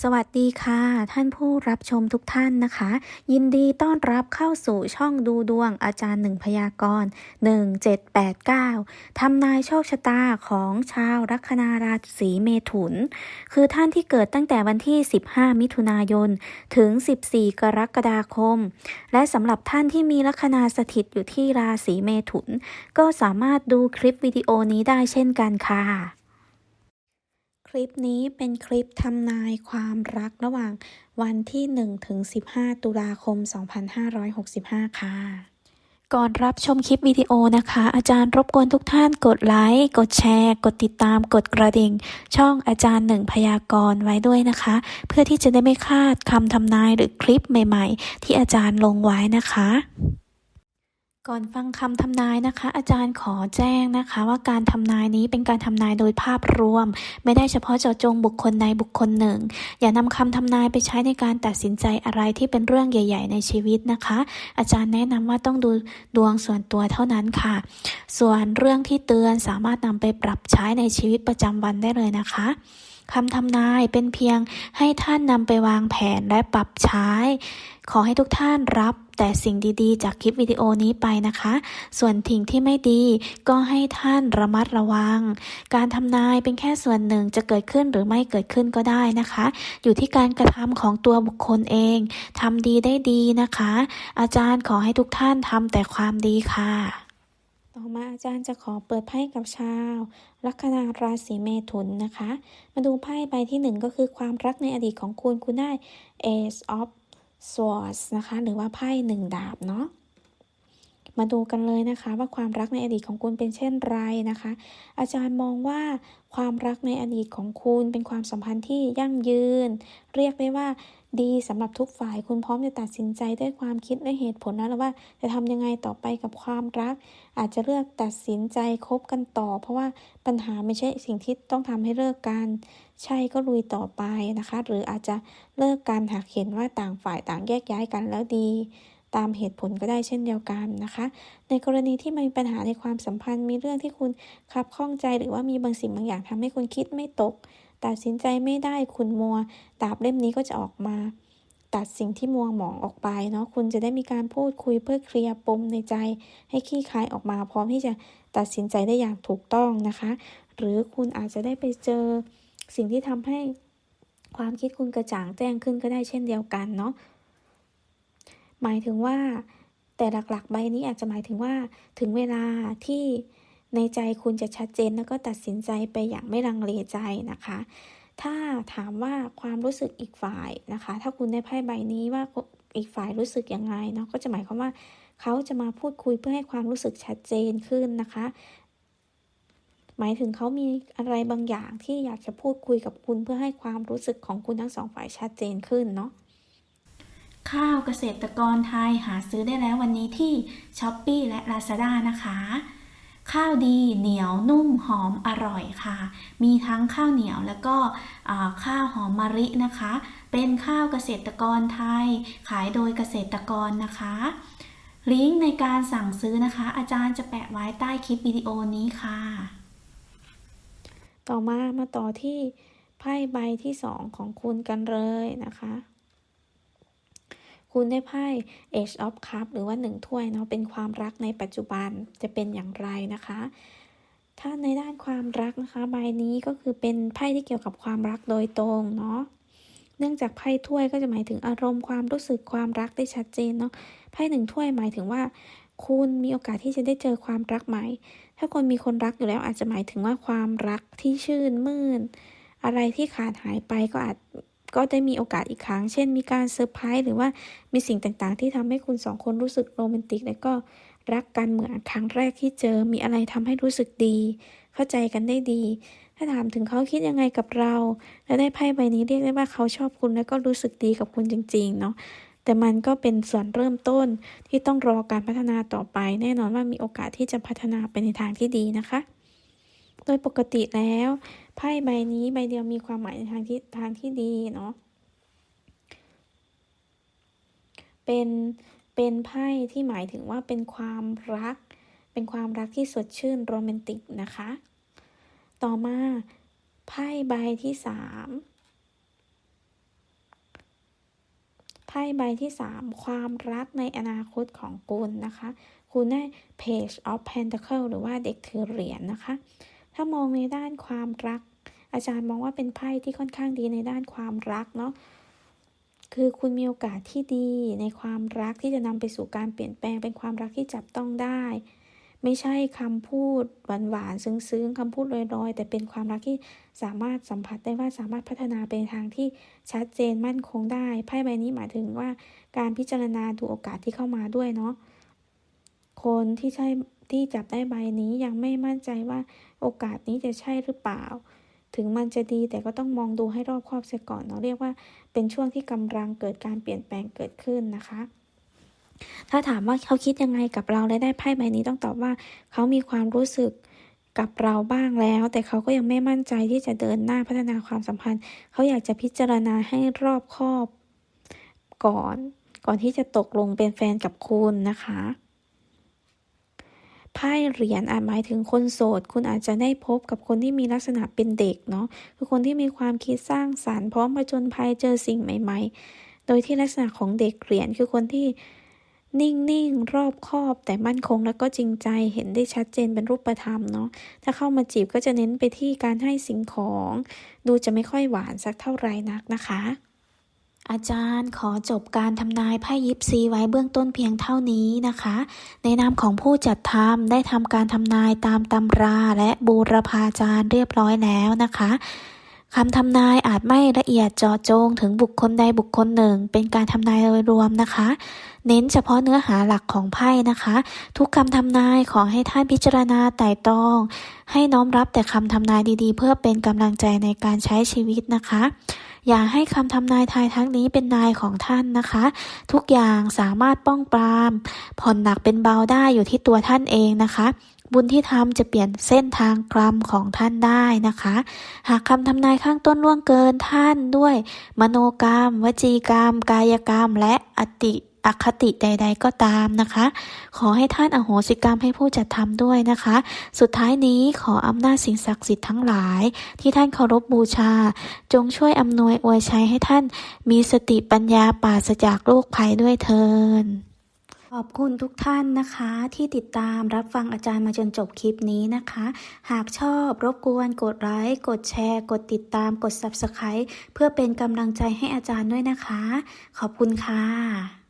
สวัสดีค่ะ ท่านผู้รับชมทุกท่านนะคะ ยินดีต้อนรับเข้าสู่ช่องดูดวงอาจารย์หนึ่งพยากรณ์1789 ทำนายโชคชะตาของชาวลัคนาราศีเมถุน คือท่านที่เกิดตั้งแต่วันที่ 15 มิถุนายน ถึง 14 กรกฎาคม และสำหรับท่านที่มีลัคนาสถิตอยู่ที่ราศีเมถุน ก็สามารถดูคลิปวิดีโอนี้ได้เช่นกันค่ะ ลิปนี้เป็นคลิปทำนายความรักระหว่างวันที่1ถึง15 ตุลาคม 2565 ค่ะ ก่อนรับชมคลิปวิดีโอนะคะ อาจารย์รบกวนทุกท่านกดไลค์ กดแชร์ กดติดตาม กดกระดิ่ง ช่องอาจารย์หนึ่งพยากรณ์ไว้ด้วยนะคะ เพื่อที่จะได้ไม่พลาดคำทำนายหรือคลิปใหม่ ๆ ที่อาจารย์ลงไว้นะคะ ก่อนฟังคำทำนายนะคะ อาจารย์ขอแจ้งนะคะ ว่าการทำนายนี้เป็นการทำนายโดยภาพรวม ไม่ได้เฉพาะเจาะจงบุคคลใดบุคคลหนึ่ง อย่านำคำทำนายไปใช้ในการตัดสินใจอะไรที่เป็นเรื่องใหญ่ ๆ ในชีวิตนะคะ อาจารย์แนะนำว่าต้องดูดวงส่วนตัวเท่านั้นค่ะ ส่วนเรื่องที่เตือนสามารถนำไปปรับใช้ในชีวิตประจำวันได้เลยนะคะคำทำนายเป็นเพียงให้ท่านนำไปวางแผนและปรับใช้ขอให้ทุกท่านรับแต่สิ่งดีๆ จากคลิปวิดีโอนี้ไปนะคะ ส่วนทิ้งที่ไม่ดีก็ให้ท่านระมัดระวัง การทำนายเป็นแค่ส่วนหนึ่งจะเกิดขึ้นหรือไม่เกิดขึ้นก็ได้นะคะ อยู่ที่การกระทำของตัวบุคคลเองทำดีได้ดีนะคะ อาจารย์ขอให้ทุกท่านทำแต่ความดีค่ะ ต่อมาอาจารย์จะขอเปิดไพ่กับชาวลัคนาราศีเมถุนนะคะ มาดูไพ่ใบที่หนึ่งก็คือความรักในอดีตของคุณคุณได้ Ace of Swords นะคะ หรือว่าไพ่หนึ่งดาบเนาะ มาดูกันเลยนะคะ ว่าความรักในอดีตของคุณเป็นเช่นไรนะคะ อาจารย์มองว่าความรักในอดีตของคุณเป็นความสัมพันธ์ที่ยั่งยืน เรียกได้ว่าดีสำหรับทุกฝ่ายคุณพร้อมจะตัดสินใจด้วยความคิดและเหตุผลแล้วว่าจะทำยังไงต่อไปกับความรัก อาจจะเลือกตัดสินใจคบกันต่อ เพราะว่าปัญหาไม่ใช่สิ่งที่ต้องทำให้เลิกกัน ใช่ก็ลุยต่อไปนะคะ หรืออาจจะเลิกกันหากเห็นว่าต่างฝ่ายต่างแยกย้ายกันแล้วดี ตามเหตุผลก็ได้เช่นเดียวกันนะคะ ในกรณีที่มีปัญหาในความสัมพันธ์มีเรื่องที่คุณคับข้องใจหรือว่ามีบางสิ่งบางอย่างทำให้คุณคิดไม่ตก ตัดสินใจไม่ได้คุณมัวดาบเล่มนี้ก็จะออกมาตัดสิ่งที่มัวหมองออกไปเนาะคุณจะได้มีการพูดคุยเพื่อเคลียร์ปมในใจ ให้ขี้คายออกมา พร้อมที่จะตัดสินใจได้อย่างถูกต้องนะคะ หรือคุณอาจจะได้ไปเจอสิ่งที่ทำให้ความคิดคุณกระจ่างแจ้งขึ้นก็ได้เช่นเดียวกันเนาะ หมายถึงว่า แต่หลักๆ ใบนี้อาจจะหมายถึงว่าถึงเวลาที่ในใจคุณจะชัดเจนแล้วก็ตัดสินใจไปอย่างไม่ลังเลใจนะคะ ถ้าถามว่าความรู้สึกอีกฝ่ายนะคะ ถ้าคุณได้ไพ่ใบนี้ว่าอีกฝ่ายรู้สึกยังไงเนาะก็จะหมายความว่าเขาจะมาพูดคุยเพื่อให้ความรู้สึกชัดเจนขึ้นนะคะ หมายถึงเขามีอะไรบางอย่างที่อยากจะพูดคุยกับคุณเพื่อให้ความรู้สึกของคุณทั้งสองฝ่ายชัดเจนขึ้นเนาะ ข้าวเกษตรกรไทยหาซื้อได้แล้ววันนี้ที่ช้อปปีและ Lazada นะคะ ข้าวดีเหนียวนุ่มหอมอร่อยค่ะ มีทั้งข้าวเหนียวแล้วก็ข้าวหอมมะรินะคะ เป็นข้าวเกษตรกรไทย ขายโดยเกษตรกรนะคะลิงก์ในการสั่งซื้อนะคะ อาจารย์จะแปะไว้ใต้คลิปวิดีโอนี้ค่ะ ต่อมามาต่อที่ไพ่ใบที่สองของคุณกันเลยนะคะ คุณได้ไพ่ Age of Cup หรือว่า 1 ถ้วยเนาะเป็นความรักในปัจจุบันจะเป็นอย่างไรนะคะ ถ้าในด้านความรักนะคะ ใบนี้ก็คือเป็นไพ่ที่เกี่ยวกับความรักโดยตรงเนาะเนื่องจากไพ่ถ้วยก็จะหมายถึงอารมณ์ความรู้สึกความรักได้ชัดเจนเนาะไพ่หนึ่งถ้วยหมายถึงว่าคุณมีโอกาสที่จะได้เจอความรักใหม่ ถ้าคนมีคนรักอยู่แล้วอาจจะหมายถึงว่าความรักที่ชื่นมื่น อะไรที่ขาดหายไปก็อาจ ก็ได้มีโอกาสอีกครั้ง เช่น มีการเซอร์ไพรส์หรือว่ามีสิ่งต่างๆ ที่ทำให้คุณสองคนรู้สึกโรแมนติก และก็รักกันเหมือนครั้งแรกที่เจอ มีอะไรทำให้รู้สึกดี เข้าใจกันได้ดี ถ้าถามถึงเขาคิดยังไงกับเรา และได้ไพ่ใบนี้เรียกได้ว่าเขาชอบคุณและก็รู้สึกดีกับคุณจริง ๆ เนาะแต่มันก็เป็นส่วนเริ่มต้นที่ต้องรอการพัฒนาต่อไป แน่นอนว่ามีโอกาสที่จะพัฒนาไปในทางที่ดีนะคะ โดยปกติแล้ว ไพ่ใบนี้ใบเดียวมีความหมายในทางที่ทางที่ดีเนาะเป็นเป็นไพ่ที่หมายถึงว่าเป็นความรัก เป็นความรักที่สดชื่นโรแมนติกนะคะ ต่อมาไพ่ใบที่สามไพ่ใบที่3ความรักในอนาคตของคุณนะคะ คุณได้ Page of Pentacle หรือว่าเด็กถือเหรียญนะคะ ถ้ามองในด้านความรัก อาจารย์มองว่าเป็นไพ่ที่ค่อนข้างดีในด้านความรักเนาะคือคุณมีโอกาสที่ดีในความรักที่จะนำไปสู่การเปลี่ยนแปลงเป็นความรักที่จับต้องได้ ไม่ใช่คำพูดหวานๆซึ้งๆคำพูดลอยๆ แต่เป็นความรักที่สามารถสัมผัสได้ว่าสามารถพัฒนาไปในทางที่ชัดเจนมั่นคงได้ไพ่ใบนี้หมายถึงว่าการพิจารณาดูโอกาสที่เข้ามาด้วยเนาะคนที่ใช่ ที่จับได้ใบนี้ยังไม่มั่นใจว่าโอกาสนี้จะใช่หรือเปล่า ถึงมันจะดีแต่ก็ต้องมองดูให้รอบคอบเสียก่อนเนาะเรียกว่าเป็นช่วงที่กำลังเกิดการเปลี่ยนแปลงเกิดขึ้นนะคะ ถ้าถามว่าเขาคิดยังไงกับเราและได้ไพ่ใบนี้ต้องตอบว่า เขามีความรู้สึกกับเราบ้างแล้ว แต่เขาก็ยังไม่มั่นใจที่จะเดินหน้าพัฒนาความสัมพันธ์ เขาอยากจะพิจารณาให้รอบคอบก่อน ก่อนที่จะตกลงเป็นแฟนกับคุณนะคะ ไพ่เหรียญอาจหมายถึงคนโสด คุณอาจจะได้พบกับคนที่มีลักษณะเป็นเด็กเนาะคือคนที่มีความคิดสร้างสารรค์พร้อมผจญภัยเจอสิ่งใหม่ ๆ โดยที่ลักษณะของเด็กเหรียญคือคนที่นิ่งๆ รอบคอบ แต่มั่นคงแล้วก็จริงใจเห็นได้ชัดเจนเป็นรูปธรรมเนาะถ้าเข้ามาจีบก็จะเน้นไปที่การให้สิ่งของ ดูจะไม่ค่อยหวานสักเท่าไหร่นักนะคะ อาจารย์ขอจบการทำนายไพ่ยิปซีไว้เบื้องต้นเพียงเท่านี้นะคะ ในนามของผู้จัดทำได้ทำการทำนายตามตำราและบูรพาจารย์เรียบร้อยแล้วนะคะ คำทำนายอาจไม่ละเอียดเจาะจงถึงบุคคลใดบุคคลหนึ่ง เป็นการทำนายโดยรวมนะคะ เน้นเฉพาะเนื้อหาหลักของไพ่นะคะ ทุกคำทำนายขอให้ท่านพิจารณาไต่ตรอง ให้น้อมรับแต่คำทำนายดีๆ เพื่อเป็นกำลังใจในการใช้ชีวิตนะคะ อย่าให้คำทำนายทายทักนี้เป็นนายของท่านนะคะ ทุกอย่างสามารถป้องปราม ผ่อนหนักเป็นเบาได้อยู่ที่ตัวท่านเองนะคะ บุญที่ทำจะเปลี่ยนเส้นทางกรรมของท่านได้นะคะ หากคำทำนายข้างต้นล่วงเกินท่านด้วย มโนกรรม วจีกรรม กายกรรม และอติอคติใด ๆ ก็ตามนะคะ ขอให้ท่านอโหสิกรรมให้ผู้จัดทำด้วยนะคะ สุดท้ายนี้ขออำนาจสิ่งศักดิ์สิทธิ์ทั้งหลาย ที่ท่านเคารพบูชา จงช่วยอำนวยอวยชัยให้ท่านมีสติปัญญาปราศจากโรคภัยด้วยเทิน ขอบคุณทุกท่านนะคะ ที่ติดตามรับฟังอาจารย์มาจนจบคลิปนี้นะคะ หากชอบรบกวนกดไลค์กดแชร์ กดติดตามกด Subscribe เพื่อเป็นกำลังใจให้อาจารย์ด้วยนะคะ ขอบคุณค่ะ